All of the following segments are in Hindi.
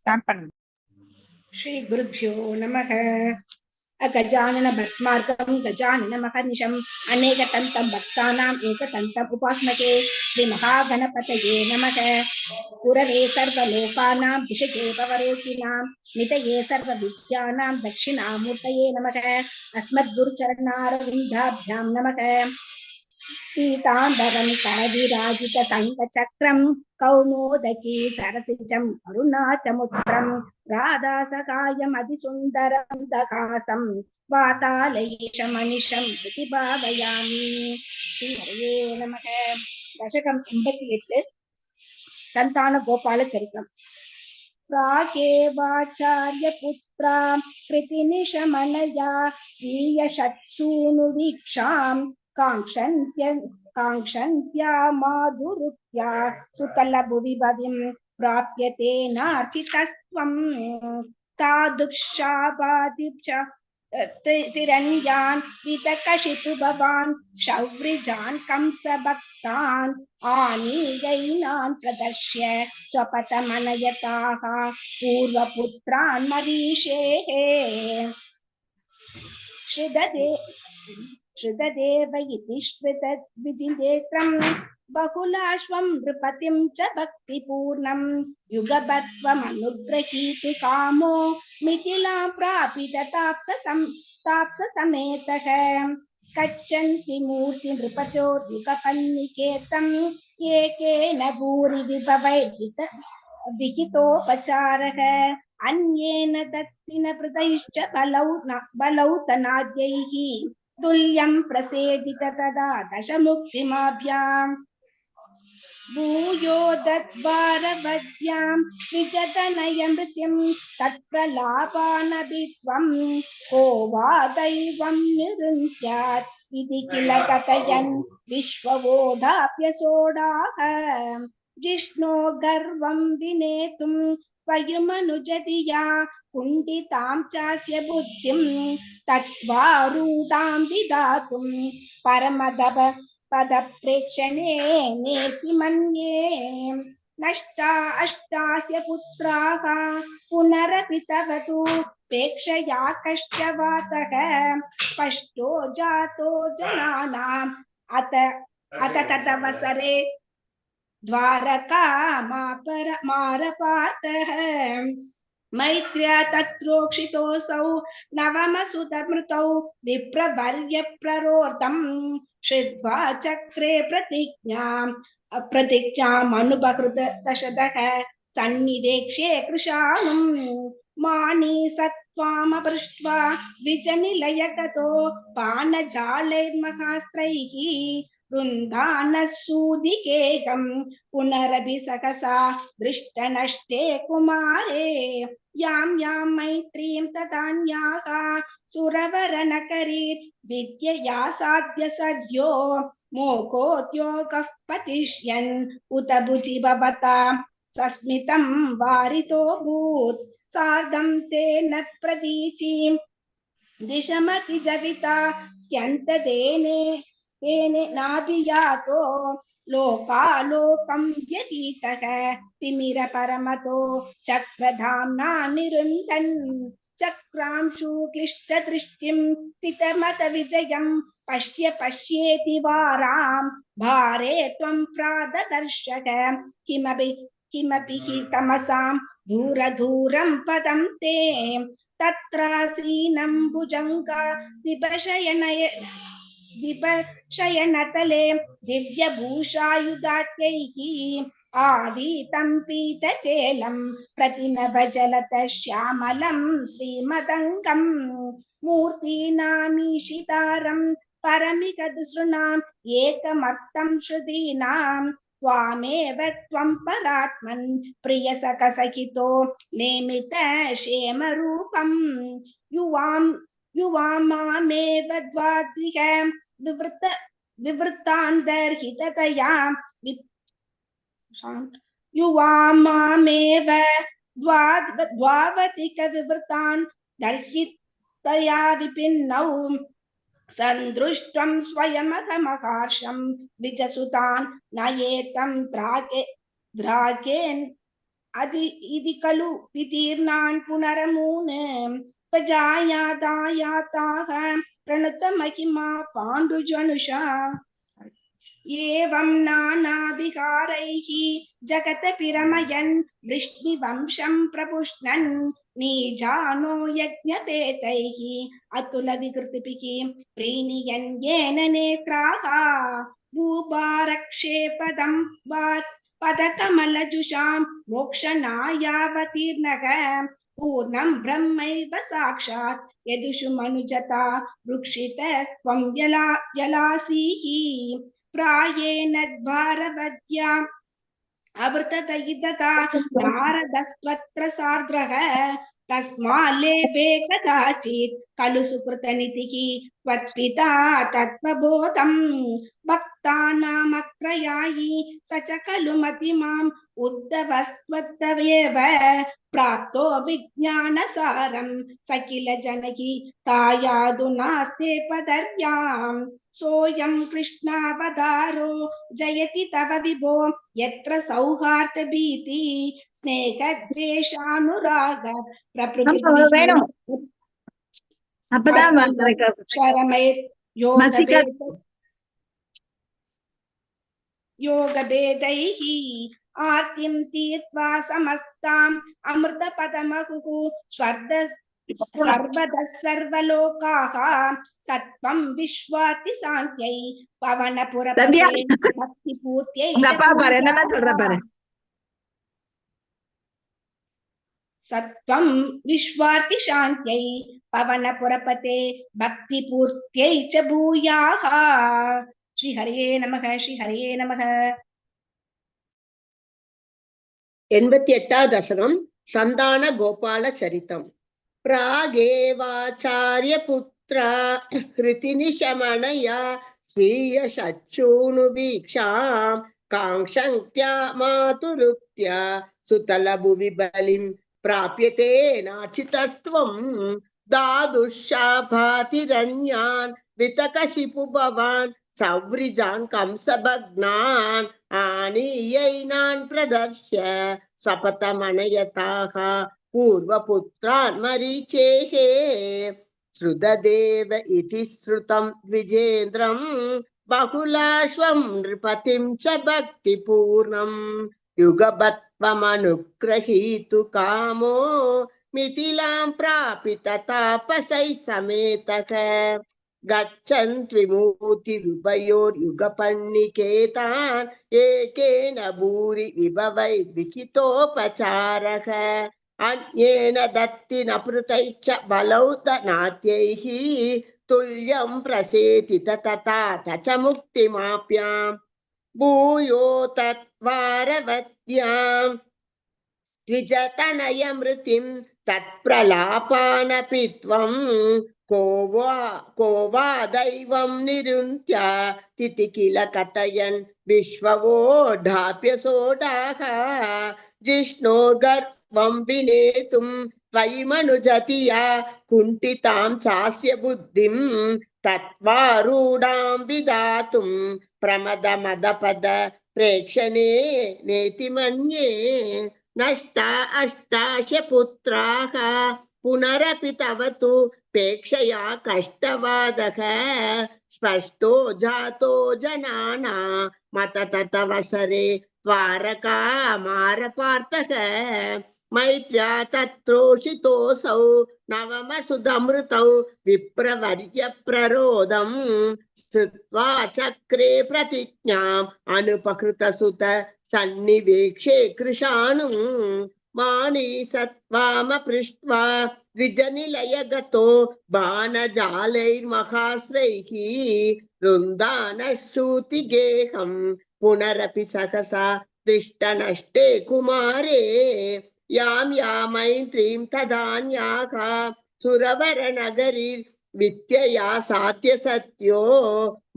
ஸ்டார்ட் பண்ணுங்க श्रीगुरुभ्यो नमः अगजानन भस्मार्कं गजाननमहर्निशम् अनेकतन्तं भक्तानाम् एकतन्तम् उपास्मके श्रीमहागणपतये नमः गुरवे सर्वलोकानां दिशके भवरोगिणां नितये सर्वविद्यानां दक्षिणामूर्तये नमः अस्मद्गुरुचरणारविन्दाभ्यां नमः పీతాంబరం కరవిరాజిత చక్రం కౌమోదకి సరసిజం అరుణాచముద్రం రాధాసకాయమధిసుందరం దకాసం వాతాలయేషమనిషం ఇది భావయామి శ్రీ హరియే నమ దశకం ఎంబత్తి ఎట్లే సంతాన గోపాల చరిత్రం ప్రాకేవాచార్యపుత్రా కృతినిషమనయా స్వీయ షట్సూనువీక్షాం काङ्क्षन्त्य माधुरुत्या सुकलभुविभविम् प्राप्यते नार्चितस्त्वम् भवान् कंसभक्तान्। आनीयैनान् प्रदर्श्य स्वपथमनयताः पूर्वपुत्रान् मरीषेः। श्रुतदेव इति श्रुत विजिनेत्रम् बहुलाश्वं च कामो ताप्ससं ताप्ससमेतः कच्छन्ति मूर्ति नृपतोर्युगपन्निकेतम् एकेन भूरि विहितोपचारः। अन्येन दत्तिन बलौ बलौ तुल्यं प्रसेदित तदा दशमुक्तिमाभ्याम्। भूयो दद्वारवद्यां विजतनयमृत्युं तत्प्रलापानपि त्वं को वा दैवं इति किल कथयन् जिष्णो गर्वं विनेतुं वयुमनुजतिया कुण्डितां चास्य बुद्धिं तत्त्वारूढां विधातुं पदप्रेक्षणे नेति मन्ये। नष्टा अष्टास्य पुत्राः पुनरपि तव तु प्रेक्षया कश्च वातः स्पष्टो जातो जनानाम्। अत अत तदवसरे द्वारका मापर मारपातः। मैत्र्या तत्रोक्षितोऽसौ नवमसुतमृतौ विप्रवर्य प्ररोदम् श्रुत्वा चक्रे प्रतिज्ञाम् प्रतिज्ञामनुभकृत दशदः सन्निवेक्ष्ये कृशानुम् मानी सत्त्वामपृष्ट्वा विजनिलयगतो, पानजालैर्महास्त्रैः वृन्दानः सूदिकेकम् पुनरपि सकसा दृष्टनष्टे कुमारे। यां यां मैत्रीं तदान्याः सुरवरनकरीत् विद्यया साध्य सद्यो मोकोद्योगः पतिष्यन् उत भुजि भवता सस्मितं वारितो भूत् सार्धं तेन प्रतीचीं दिशमति जविता स्यन्तदेने। तेने नाभियातो लोकालोकं व्यतीतः। तिमिरपरमतो चक्रधाम्ना निरुन्धन्। चक्रांशु क्लिष्टदृष्टिं स्थितमतविजयं पश्य पश्येति वारां, भारे त्वं प्राददर्शक। किमपि किमपि हि तमसां दूरदूरं पदं ते तत्रासीनं भुजङ्गा दिपशयनतले दिव्यभूषायुधात्यैः आवीतं पीतचेलं प्रतिनभजलत श्यामलं श्रीमदङ्गम् मूर्तीनामीशितारं परमिकदसृणाम् एकमर्थं श्रुतीनां त्वामेव त्वं परात्मन् प्रियसखसखितो नेमित क्षेमरूपम् युवां युवामामेव द्वादिक विवृत, विवृत्तान्तर्हिततया युवामामेव द्वावतिकविवृतान् दर्हितया विपिन्नौ सन्दृष्ट्वं स्वयमघमकार्षं विजसुतान् नयेतं द्रागे द्रागेन् अदि इति खलु वितीर्णान् पुनरमून्। उपजायादायाताः प्रणुतमहिमा पाण्डुजनुषा एवं नानाविहारैः जगतपिरमयन् वृष्णिवंशं प्रपुष्णन् नीजानो यज्ञपेतैः अतुलविकृतिभिः प्रीणियन् येन नेत्राः। भूभारक्षेपदं पदकमलजुषां मोक्षणायावतीर्णः पूर्णं ब्रह्मैव साक्षात्। यदुषु मनुजता वृक्षितस्त्वं यला, यलासीः। प्रायेण अवृतदयिदता नारदस्त्वत्र सार्द्रः तस्माल्लेपे कदाचित् खलु सुकृतनिधिः त्वत्पिता तत्त्वबोधम् स च खलु मतिमाम्। प्राप्तो विज्ञान सारम सकिल जनकी तायादु नास्ते पदर्याम्। सोऽयं कृष्णावतारो जयति तव विभो। यत्र सौहार्दभीति स्नेहद्वेषानुराग। प्रकृति योगभेदैः आर्तिं तीर्त्वा समस्ताम् अमृतपदमहुः स्वर्द सत्त्वं विश्वाति पवनपुरपते भक्तिपूर्त्यै सत्त्वं विश्वार्ति शान्त्यै पवनपुरपते भक्तिपूर्त्यै च भूयाः श्रीहरये नमः श्रीहरये नमः எண்பத்தி எட்டாவது தசனம் சந்தான கோபால சரித்தம் பிராகேவாச்சாரிய புத்ரா ஹிருதினி சமணயா ஸ்வீய சச்சூணுபீக்ஷாம் காங்க்ஷங்க்யா மாதுருக்தியா சுதலபுவி பலிம் பிராபியதே நாச்சிதஸ்துவம் தாதுஷாபாதிரண்யான் விதகசிபு பவான் சௌரிஜான் கம்சபக்னான் कंसभग्नान् आनीयैनान् प्रदर्श्य स्वपतमनयताः पूर्वपुत्रान् मरीचेः श्रुतदेव इति श्रुतं द्विजेन्द्रम् बहुलाश्वं नृपतिं च भक्तिपूर्णम् युगपत्वमनुग्रहीतु कामो मिथिलां प्रापित तापसैः समेतः गच्छन् त्विमूतिरुभयोर्युगपण्डिकेतान् एकेन भूरि विभवै विहितोपचारः अन्येन दत्ति न पृथैश्च बलौ नाट्यैः तुल्यं प्रसेतित तथा च मुक्तिमाप्याम् भूयो तत्वारवत्याम् द्विजतनयमृतिं तत्प्रलापानपि त्वं కోవా దైవం నిరుంత్య తితికిల కథయన్ విశ్వవోఢాప్యసోడాహ జిష్ణో గర్వం వినేతుం త్వయిమనుజతియా కుంఠితాం చాస్య బుద్ధిం తత్వారూఢాం విధాతుం పద ప్రేక్షణే నేతి మన్యే నష్ట అష్టాశ పుత్రాహ प्रेक्षणे नेति मन्ये नष्टा अष्टाश पुत्राः पुनरपि तव तु पेक्षया कष्टवादः स्पष्टो जातो जनाना मत ततवसरे द्वारका मारपार्थः मैत्र्या तत्रोषितोऽसौ नवमसुदमृतौ विप्रवर्य प्ररोदम् श्रुत्वा चक्रे प्रतिज्ञाम् अनुपकृतसुत सन्निवेक्षे कृशानुम् मानी सत्त्वामपृष्ट्वा द्विजनिलयगतो बाणजालैर्महाश्रैः वृन्दानः श्रुतिगेहम् पुनरपि सहसा दृष्टनष्टे कुमारे। यां या मैत्रीं तदान्याः सुरवरनगरी വിദ്യയാ സാധ്യസത്യോ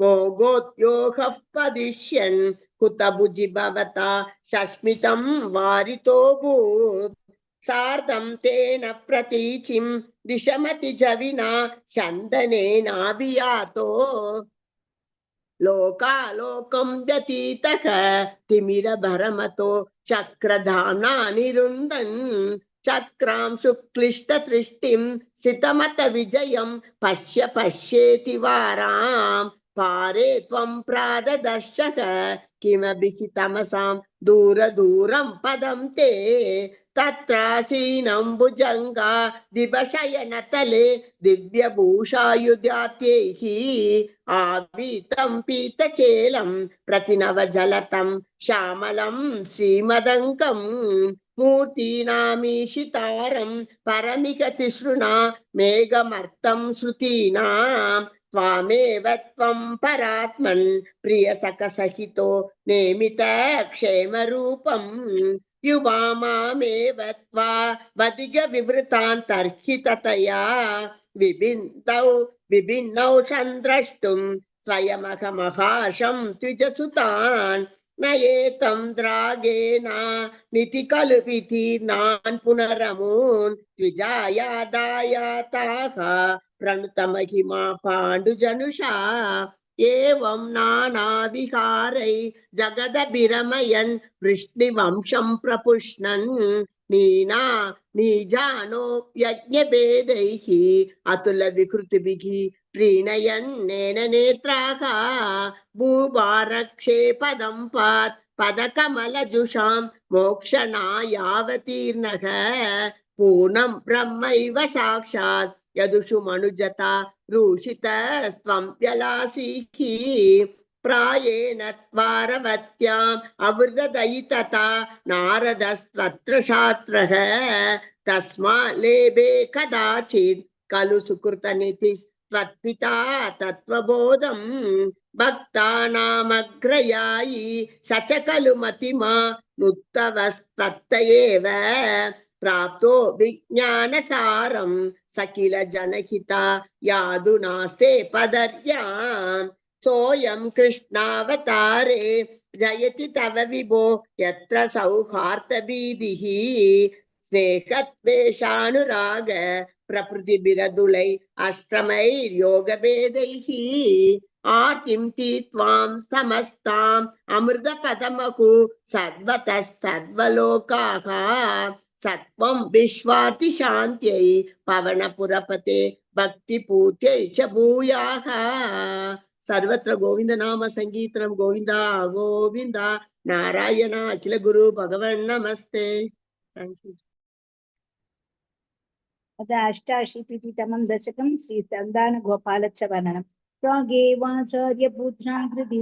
മോഗോദ്യോഗഃ പതിഷ്യൻ കുതഭുജി ഭവത ശശ്മിതം വാരിതോഭൂത് സാർദ്ധം തേന പ്രതീചിം ദിശമതി ജവിന ചന്ദനേനാവിയാതോ లోకాలోకం వ్యతీతక తిమిర భరమతో చక్రధానా నిరుందన్ शुक्लिष्टदृष्टिं सितमत विजय पश्य पश्येति वारां पारे त्वं प्राददर्शक किमपि हि तमसां दूर दूरं पदं ते తత్రాసీనంబుజంగా దివశయనతలే దివ్యభూషాయుధ్యాత్యైః ఆవీతం పీతచేలం ప్రతినవజలతం శ్యామలం శ్రీమదంకం మూర్తీనామీషితారం పరమిగతిసృణా మేఘమర్తం శృతీనా త్వామేవ త్వం పరాత్మన్ ప్రియసఖ సహితో నేమిత క్షేమ రూపం युवा मामेव त्वा वदिग विवृतान्तर्हिततया विबिन्दौ विभिन्नौ सन्द्रष्टुं स्वयमहमहाशं द्विजसुतान् नयेतं द्रागेण निति खलु वितीर्णान् पुनरमून् द्विजायादायाताः प्रणुतमहिमा पाण्डुजनुषा एवं नानाविहारै जगदभिरमयन् वृष्णिवंशं प्रपुष्णन्। नीना निजानो यज्ञभेदैः अतुलविकृतिभिः प्रीणयन्नेन नेत्राः भूभारक्षे पदं पात् पदकमलजुषां मोक्षणायावतीर्णः। पूर्णं ब्रह्मैव साक्षात् యదుషు మనుజత రూషితస్త్వం వ్యలాసీహి ప్రాయేణ త్వారవత్యాం అవృదయితత నారదస్త్వత్ర శాస్త్రః తస్మా లేభే కదాచిత్ ఖలు సుకృతనితి త్వత్పితా తత్వబోధం భక్తానామగ్రయాయి సచ ఖలు మతిమా నుత్తవస్తత్త ఏవ प्राप्तो विज्ञानसारं स किल जनहिता यादुनास्ते पदर्याम् सोऽयं कृष्णावतारे जयति तव विभो यत्र सौहार्दभीतिः स्नेहत्वेषानुराग प्रकृतिभिरदुलै अष्टमैर्योगभेदैः आर्तिं तीत्वां समस्ताम् अमृतपदमहु सर्वतः सर्वलोकाः సత్వం విశ్వాతి శాంత్యై పవన పురపతే భక్తి పూర్తి చ భూయాహ. సర్వత్ర గోవింద నామ సంగీతం గోవింద గోవింద నారాయణ అఖిల గురు భగవన్ నమస్తే. థ్యాంక్ యూ అద అష్టాశీతితమం దశకం శ్రీ సందాన గోపాలచ్చ వర్ణనం స్వాగే వాచార్య కృతి